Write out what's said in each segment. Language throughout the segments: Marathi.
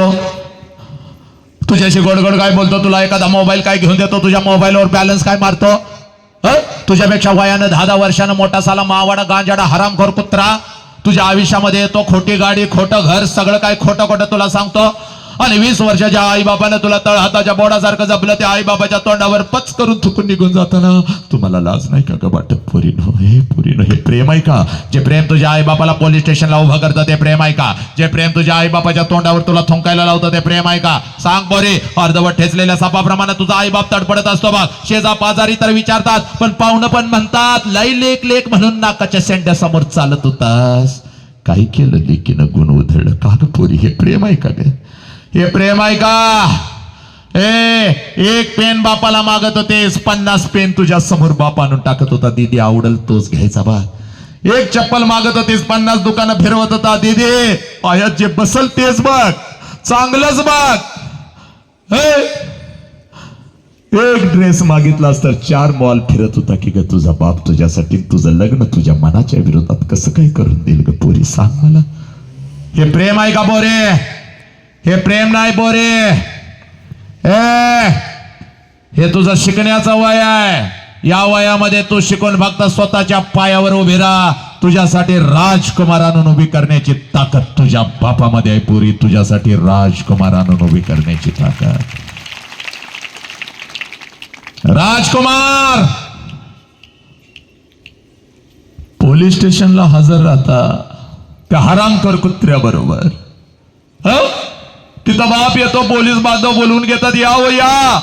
देतो तुझ्याशी गोडगोड काय बोलतो? तुला एखादा मोबाईल काय घेऊन देतो? तुझ्या मोबाईलवर बॅलन्स काय मारतो? तुझ्यापेक्षा वयानं दहा दहा वर्षानं मोठा साला मावाडा गांजाडा हरामखोर कुत्रा तुझ्या आयुष्यामध्ये येतो खोटी गाडी खोटं घर सगळं काय खोटं खोटं तुला सांगतो? आणि वीस वर्षाच्या आई बाबानं तुला तळ हाताच्या बोडासारखं जपलं त्या आई बाबाच्या तोंडावर पच करून थुकून निघून जाताना तुम्हाला लाज नाही का वाटत पुरीनो हे पुरीनो हे प्रेम आहे का? जे प्रेम तुझ्या आई बापाला पोलीस स्टेशनला उभं करतं ते प्रेम आहे का? जे प्रेम तुझ्या आई बापाच्या तोंडावर तुला थुंकायला लावतं ते प्रेम आहे का? सांग बोरे अर्धवट ठेचलेल्या सापाप्रमाणे तुझा आई बाप तडपडत असतो बघ. शेजा पाजारी तर विचारतात पण पाहुणं पण म्हणतात लई लेक लेक म्हणून नाकाच्या सेंड्या समोर चालत होतास. काय केलं लेकीनं गुण उधळलं. का पोरी हे प्रेम आहे का गे? हे प्रेम आहे का? ए एक पेन बापाला मागत होतेस पन्नास पेन तुझ्या समोर बाप आणून टाकत होता. दीदी आवडल तोच घ्यायचा बा. एक चप्पल मागत होतीस पन्नास दुकानं फिरवत होता. दीदी पायात जे बसल तेच बघ. चांगलंच बघ. एक ड्रेस मागितलास तर चार मॉल फिरत होता की ग तुझा बाप तुझ्यासाठी तुझं लग्न तुझ्या मनाच्या विरोधात कसं काय करून देईल ग पोरी? सांग मला. हे प्रेम आहे का बोरे हे प्रेम नाही बोरे ए हे तुझं शिकण्याचं वय आहे. या वयामध्ये तू शिकून फक्त स्वतःच्या पायावर उभी राहा. तुझ्यासाठी राजकुमारानं उभी करण्याची ताकद तुझ्या बापामध्ये आहे पुरी. तुझ्यासाठी राजकुमारानं उभी करण्याची ताकद. राजकुमार! पोलीस स्टेशनला हजर राहता त्या हरामकर कुत्र्याबरोबर? हं? तिथं बाप येतो पोलीस बांधव बोलवून घेतात या हो या.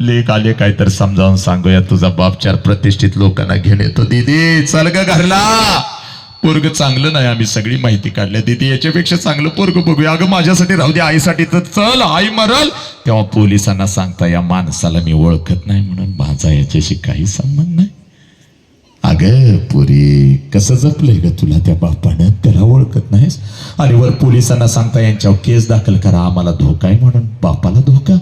लेख आले काय तर समजावून सांगूया तुझा बाप चार प्रतिष्ठित लोकांना घेऊन येतो. दीदी चल ग घरला. पोरग चांगलं नाही आम्ही सगळी माहिती काढल्या. दीदी याच्यापेक्षा चांगलं पोरग बघूया. अगं माझ्यासाठी राहू दे आईसाठी तर चल आई मरल. तेव्हा पोलिसांना सांगता या माणसाला मी ओळखत नाही म्हणून माझा याच्याशी काही संबंध नाही. अगं पुरी कसं जपलंय ग तुला त्या बापानं? त्याला ओळखत नाहीस? आणि वर पोलिसांना सांगता यांच्यावर केस दाखल करा आम्हाला धोका आहे म्हणून. बापाला धोका?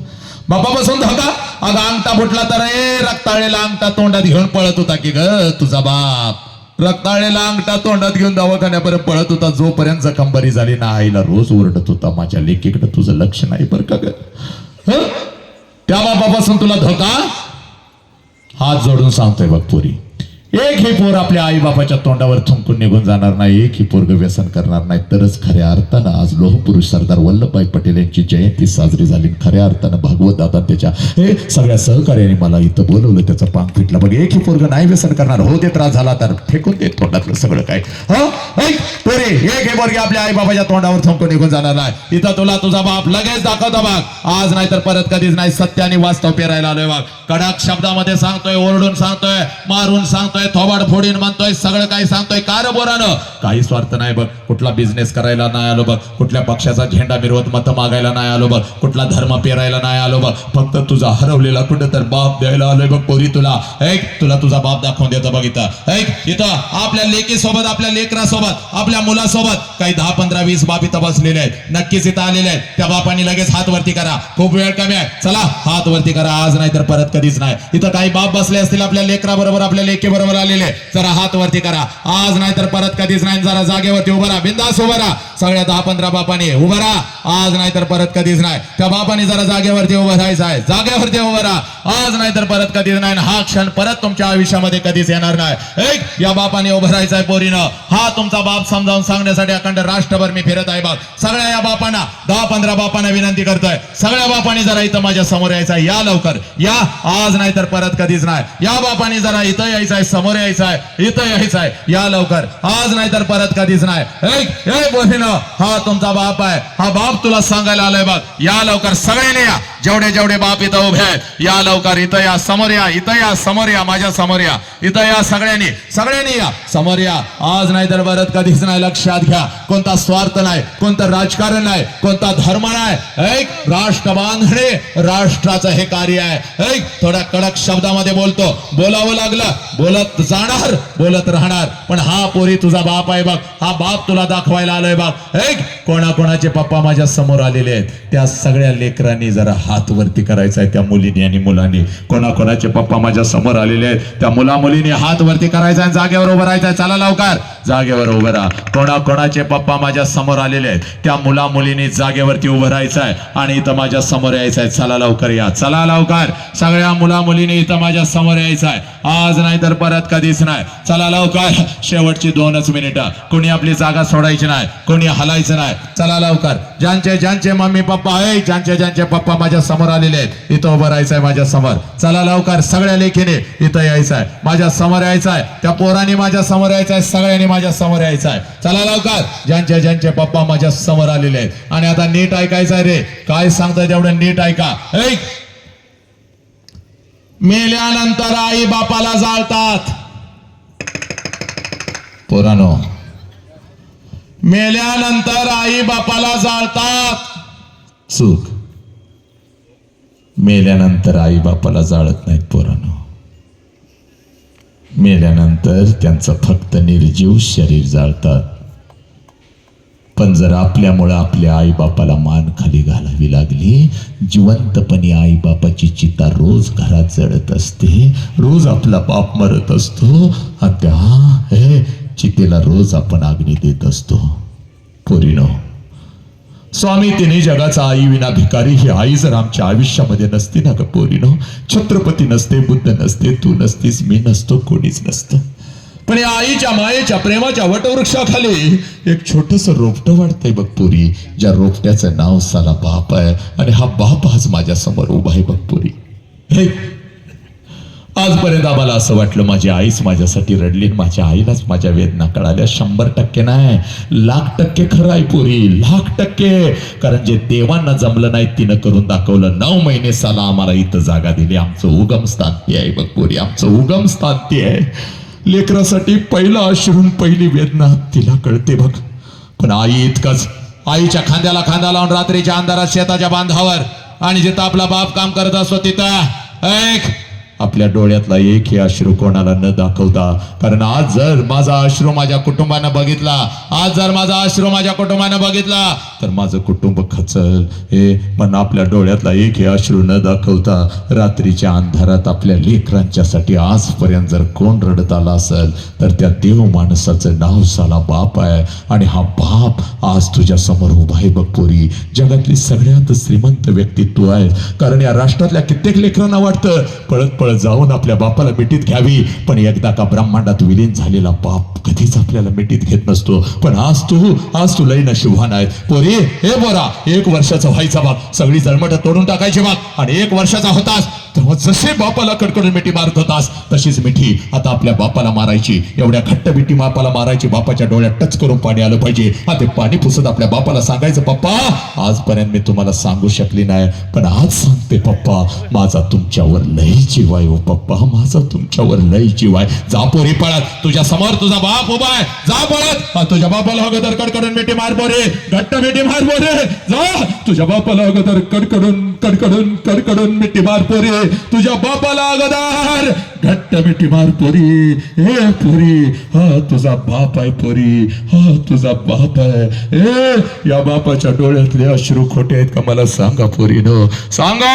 बापापासून धोका अगं अंगठा फुटला तर ए रक्ताळलेला अंगठा तोंडात घेऊन पळत होता की ग तुझा बाप? रक्ताळलेला अंगठा तोंडात घेऊन दवाखान्यापर्यंत पळत होता जोपर्यंत जखम बरी झाली ना आईला रोज ओरडत होता माझ्या लेकीकडे तुझं लक्ष नाही बरं का ग? त्या बापापासून तुला धोका? हात जोडून सांगतोय बघ पुरी. एक ही पोर आपल्या आई बापाच्या तोंडावर थुंकून निघून जाणार नाही एक ही पोरग व्यसन करणार नाही. तरच खऱ्या अर्थानं आज लोहपुरुष सरदार वल्लभभाई पटेल यांची जयंती साजरी झाली. खऱ्या अर्थानं भागवत दादा त्याच्या हे सगळ्या सहकार्याने मला इथं बोलवलं त्याचं पांग फिटलं. बघ एक ही पोरग नाही व्यसन करणार. हो ते त्रास झाला तर फेकून दे तोंडातलं सगळं काय. हो? पोरे एक हे पोरगे आपल्या आई बाबाच्या तोंडावर थुंकून निघून जाणार नाही. इथं तुला तुझा बाप लगेच दाखवतो बाग आज नाही तर परत कधीच नाही. सत्याने वास्तव पेरायला आलोय बाग कडक शब्दामध्ये सांगतोय ओरडून सांगतोय मारून सांगतोय. थोबाड फोडीन म्हणतोय सगळं काही सांगतोय. कार बोरानं? काही स्वार्थ नाही बघ. कुठला बिझनेस करायला नाही आलो बघ. कुठल्या पक्षाचा झेंडा मिरवत मत मागायला नाही आलो बघ. कुठला धर्म पेरायला नाही आलो बघ. फक्त तुझा हरवलेला कुठं तर बाप द्यायला आलोय बघ पोरी तुला. ऐक तुला तुझा बाप दाखवून देतो बघ इथं. ऐक इथं. आपल्या लेकीसोबत आपल्या लेकरासोबत आपल्या मुलासोबत काही दहा पंधरा वीस बाप इथं बसलेले आहेत. नक्कीच इथं आलेले आहेत. त्या बापाने लगेच हात वरती करा. खूप वेळ कमी आहे. चला हात वरती करा. आज नाही तर परत कधीच नाही. इथं काही बाप बसले असतील आपल्या लेकराबरोबर आपल्या लेकी बरोबर आलेले जरा हात वरती करा. आज नाही तर परत कधीच नाही. जरा जागेवरती उभा राहा. बिंदास उभा राहा. सगळ्या दहा पंधरा बापाने उभा राहा. आज नाही तर परत कधीच नाही. त्या बापाने जरा जागेवरती उभं राहायचं आहे. जागेवरती उभं राहा. आज नाही तर परत कधीच नाही. हा क्षण परत तुमच्या आयुष्यामध्ये कधीच येणार नाही. एक या बापाने उभं राहायचं आहे पोरीनं. हा तुमचा बाप समजावून सांगण्यासाठी अखंड राष्ट्रभर मी फिरत आहे बाप सगळ्या या बापांना दहा पंधरा बापांना विनंती करतोय. सगळ्या बापाने जरा इथं माझ्यासमोर यायचं आहे. या लवकर. या आज नाही तर परत कधीच नाही. या बापाने जरा इथं यायचं आहे समोर यायचं आहे इथं यायचं आहे. या लवकर. आज नाही तर परत कधीच नाही. ऐक, हा तुमचा बाप आहे. हा बाप तुला सांगायला आलाय बघ. या लवकर सगळ्यांनी या. जेवढे जेवढे बाप इथं उभे आहेत या लवकर इथं या समोर या इथं या समोर या माझ्यासमोर या. इथं या सगळ्यांनी. सगळ्यांनी या. समोर या. आज नाही तर परत कधीच नाही. लक्षात घ्या. कोणता स्वार्थ नाही कोणतं राजकारण नाही कोणता धर्म नाही. ऐक राष्ट्र बांधणे राष्ट्राचं हे कार्य आहे. ऐक थोड्या कडक शब्दामध्ये बोलतो. बोलावं लागलं बोलत बोलत जाणार बोलत राहणार. पण हा पोरी तुझा बाप आहे बघ. हा बाप तुला दाखवायला आलोय बघ. ऐक कोणाकोणाचे पप्पा माझ्यासमोर आलेले आहेत. त्या सगळ्या लेकरांनी जरा हात वरती करायचा आहे त्या मुलीने आणि मुलांनी. कोणाकोणाचे पप्पा माझ्यासमोर आलेले आहेत. त्या मुला मुलीने हात वरती करायचा आणि जागेवर उभं राहायचं चला लवकर. जागेवर उभं राहा. कोणाकोणाचे पप्पा माझ्यासमोर आलेले आहेत. त्या मुला मुलीने जागेवरती उभं राहायचं आहे आणि इथं माझ्यासमोर यायचं आहे. चला लवकर या. चला लवकर. सगळ्या मुला मुलीने इथं माझ्यासमोर यायचं आहे. आज नाही तर परत कधीच नाही. चला लवकर. शेवटची दोनच मिनिटं. कोणी आपली जागा सोडायची नाही. कोणी हलायचं नाही. चला लवकर. ज्यांचे ज्यांचे मम्मी पप्पा आहे ज्यांचे ज्यांचे पप्पा माझ्यासमोर आलेले आहेत इथं उभं राहायचंय माझ्यासमोर. चला लवकर. सगळ्या लेखीने इथं यायचं आहे. माझ्यासमोर यायचं आहे. त्या पोरांनी माझ्यासमोर यायचं आहे. सगळ्यांनी माझ्यासमोर यायचं आहे. चला लवकर. ज्यांचे ज्यांचे पप्पा माझ्यासमोर आलेले आहेत. आणि आता नीट ऐकायचं आहे रे. काय सांगताय तेवढं नीट ऐका. ऐक. मेल्यानंतर आई बापाला जाळतात. पुरानो मेल्यानंतर आई बापाला जाळतात. चूक. मेल्यानंतर आई बापाला जाळत नाहीत पोरानो. मेल्यानंतर त्यांचं फक्त निर्जीव शरीर जाळतात. पण जर आपल्यामुळं आपल्या आई बापाला मान खाली घालावी लागली जिवंतपणी आई बापाची चिता रोज घरात जळत असते रोज आपला बाप मरत असतो आणि त्या हे चितेला रोज आपण अग्नी देत असतो. पोरीनो स्वामी तिने जगाचा आई विना भिकारी ही आई जर आमच्या आयुष्यामध्ये नसती ना ग पोरीनो? छत्रपती नसते बुद्ध नसते तू नसतीस मी नसतो कोणीच नसतं. पण या आईच्या मायेच्या प्रेमाच्या वटवृक्षाखाली एक छोटस रोपट वाटतंय बघ पुरी. ज्या रोपट्याचं नाव साला बाप आहे आणि हा बाप आज माझ्यासमोर उभा आहे बघ पुरी. हे आजपर्यंत आम्हाला असं वाटलं माझी आईच माझ्यासाठी रडली माझ्या आईलाच माझ्या वेदना कळाल्या. शंभर टक्के नाही. लाख टक्के खरं आहे पुरी. लाख टक्के. कारण जे देवांना जमलं नाही तिनं करून दाखवलं. नऊ महिने साला आम्हाला इथं जागा दिली. आमचं उगम स्थान आहे बघ पुरी. आमचं उगम स्थान आहे. लेकरासाठी पहिला अश्रून पहिली वेदना तिला कळते बघ. पण आई इतकंच. आईच्या खांद्याला खांदा लावून रात्रीच्या अंधारात शेताच्या बांधावर आणि जिथं आपला बाप काम करत असतो तिथं ऐक आपल्या डोळ्यातला एक हे अश्रू कोणाला न दाखवता. कारण आज जर माझा अश्रू माझ्या कुटुंबानं बघितला आज जर माझा अश्रू माझ्या कुटुंबानं बघितला तर माझं कुटुंब खचल. हे पण आपल्या डोळ्यातला एक हे अश्रू न दाखवता रात्रीच्या अंधारात आपल्या लेकरांच्यासाठी आजपर्यंत जर कोण रडत आला असेल तर त्या देव माणसाचं नाव साला बाप आहे. आणि हा बाप आज तुझ्या समोर उभा आहे बघ पोरी. जगातली सगळ्यात श्रीमंत व्यक्तित्व आहे कारण या राष्ट्रातल्या कित्येक लेकरांना वाटतं पळत पळत जाऊन आपल्या बापाला मिठीत घ्यावी. पण एकदा का ब्रह्मांडात विलीन झालेला बाप कधीच आपल्याला मिठीत घेत नसतो. पण आज तू आज तू लई नशिबान आहे. पोरी हे बोरा एक वर्षाचा व्हायचा बाप. सगळी जळमट तोडून टाकायची बाप. आणि एक वर्षाचा होतास. तेव्हा जसे बापाला कडकडून मिठी मारत होतास तशीच मिठी आता आपल्या बापाला मारायची. एवढ्या घट्ट मिठी बापाला मारायची बापाच्या डोळ्यात टच करून पाणी आलं पाहिजे. हा ते पाणी पुसत आपल्या बापाला सांगायचं पप्पा आजपर्यंत मी तुम्हाला सांगू शकली नाही पण आज सांगते पप्पा माझा तुमच्यावर लई जीव आहे हो पप्पा माझा तुमच्यावर लई जीव आहे. जा पोरी पळत तुझ्या समोर तुझा बाप उभा आहे. जा पळत. तुझ्या बापाला अगोदर कडकडून मिठी मार बोरे घट्ट मिठी मार बोरे जा तुझ्या बापाला अगोदर कडकडून कडकडून कडकडून मिठी मार पोरे तुझ्या बापाला अगोदर घट्ट मिठी मार पोरी. ए पोरी हा तुझा बाप आहे पोरी. हा तुझा बाप आहे. ए या बापाच्या डोळ्यातले अश्रू खोटे आहेत का मला सांगा पोरी न सांगा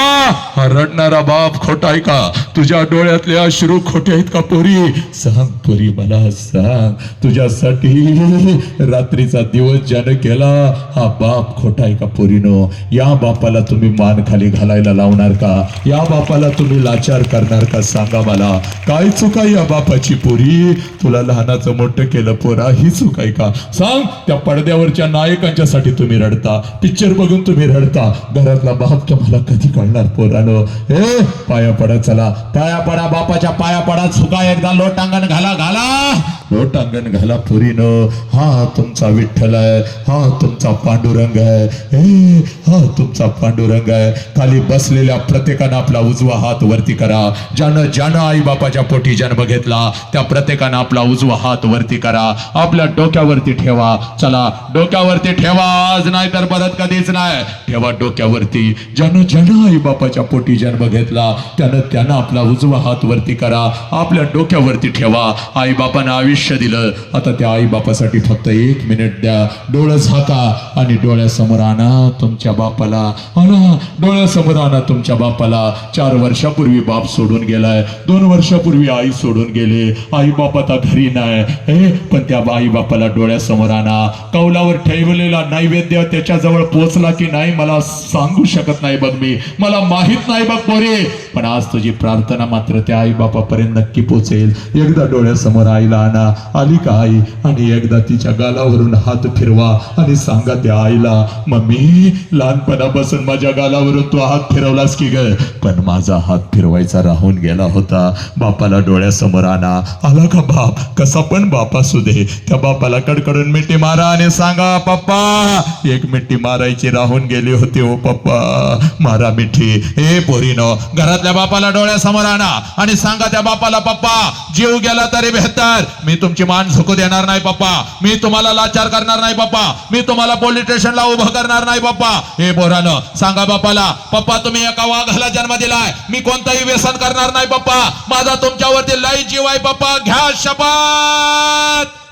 हा रडणारा बाप खोटा आहे का? तुझ्या डोळ्यातले अश्रू खोटे आहेत का पोरी? सांग पोरी मला सांग. तुझ्यासाठी रात्रीचा दिवस ज्यानं केला हा बाप खोटा आहे का पोरीनो? या बापाला तुम्ही मान खाली घालायला लावणार का? या बापा बापाला तुम्ही लाचार करणार का? सांगा मला. काय चुका या बापाची पोरी? तुला लहानाचं मोठं केलं पोरा ही चुक आहे का? सांग त्या पडद्यावरच्या नायकांच्यासाठी तुम्ही रडता. पिक्चर बघून तुम्ही रडता. घरातला बाप तुम्हाला कधी कळणार पोरानो? हे पाया पडा चला. पाया पडा बापाच्या पाया पडा. चुका एकदा लोटांगण घाला घाला. लोटांगण घाला पुरीनं. हा तुमचा विठ्ठल आहे. हा तुमचा पांडुरंग आहे. हे हा तुमचा पांडुरंग आहे. खाली बसलेल्या प्रत्येकानं आपला उजवा हात वरती करा. ज्यानं ज्यानं आई बापाच्या पोटी जन्म घेतला त्या प्रत्येकानं आपला उजवा हात वरती करा. आपल्या डोक्यावरती ठेवा. चला डोक्यावरती ठेवा. आज नाही तर परत कधीच नाही. ठेवा डोक्यावरती. ज्यानं ज्यानं आई बापाच्या पोटी जन्म घेतला त्यानं त्यानं आपला उजवा हात वरती करा. आपल्या डोक्यावरती ठेवा. आई बापानं आयुष्य दिलं. आता त्या आई बापासाठी फक्त एक मिनिट द्या. डोळं झाका आणि डोळ्यासमोर आणा तुमच्या बापाला. आणा डोळ्यासमोर आणा तुमच्या बापाला. चार वर्षापूर्वी बाप सोडून गेलाय. दोन वर्षापूर्वी आई सोडून गेले. आई बाप आता घरी नाही. हे पण त्या आई बापाला डोळ्यासमोर आणा. कौलावर ठेवलेला नैवेद्य त्याच्याजवळ पोचला की नाही मला सांगू शकत नाही बघ मी. मला माहीत नाही बघ पोरे. पण आज तुझी प्रार्थना मात्र त्या आई बापापर्यंत नक्की पोचेल. एकदा डोळ्यासमोर आईला आणा. आली का आई? आणि एकदा तिच्या गालावरून हात फिरवा आणि सांगा त्या आईला मम्मी लहानपणापासून माझ्या गालावरून तू हात फिरवलास की ग? पण माझा हात फिरवायचा राहून गेला होता. बापाला डोळ्यासमोर आणा. आला का बाप? कसा पण बाप असू दे. त्या बापाला कडकडून मिठी मारा आणि सांगा पप्पा. एक मिठी मारायची राहून गेली होती ओ पप्पा मारा मिठी. ए पोरीनो घरातल्या बापाला डोळ्यासमोर आणा आणि सांगा त्या बापाला पप्पा जीव गेला तरी बेहतर. मी तुमची मान झुकू देणार नाही पप्पा. मी तुम्हाला लाचार करणार नाही पप्पा. मी तुम्हाला पोलीस स्टेशनला उभं करणार नाही पप्पा. हे बोरानं सांगा बापाला पप्पा तुम्ही एका वाघाला जन्म दिलाय. मी कोणताही व्यसन करणार नाही पप्पा. माझा तुमच्यावरती लई जीव आहे पप्पा. घ्या शपथ!